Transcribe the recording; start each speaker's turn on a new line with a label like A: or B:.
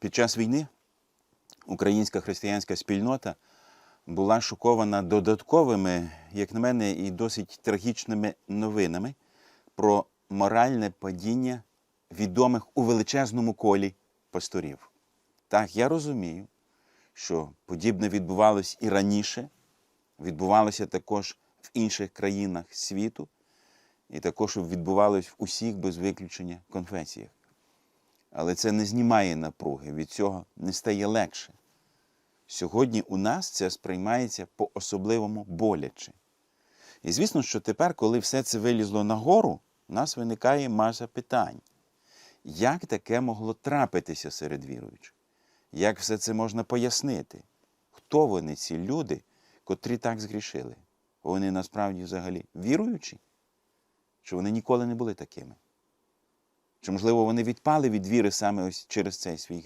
A: Під час війни українська християнська спільнота була шокована додатковими, як на мене, і досить трагічними новинами про моральне падіння відомих у величезному колі пасторів. Так, я розумію, що подібне відбувалось і раніше, відбувалося також в інших країнах світу, і також відбувалось в усіх без виключення конфесіях. Але це не знімає напруги, від цього не стає легше. Сьогодні у нас це сприймається по-особливому боляче. І звісно, що тепер, коли все це вилізло нагору, у нас виникає маса питань. Як таке могло трапитися серед віруючих? Як все це можна пояснити? Хто вони, ці люди, котрі так згрішили? Вони насправді взагалі віруючі? Чи вони ніколи не були такими? Чи, можливо, вони відпали від віри саме ось через цей свій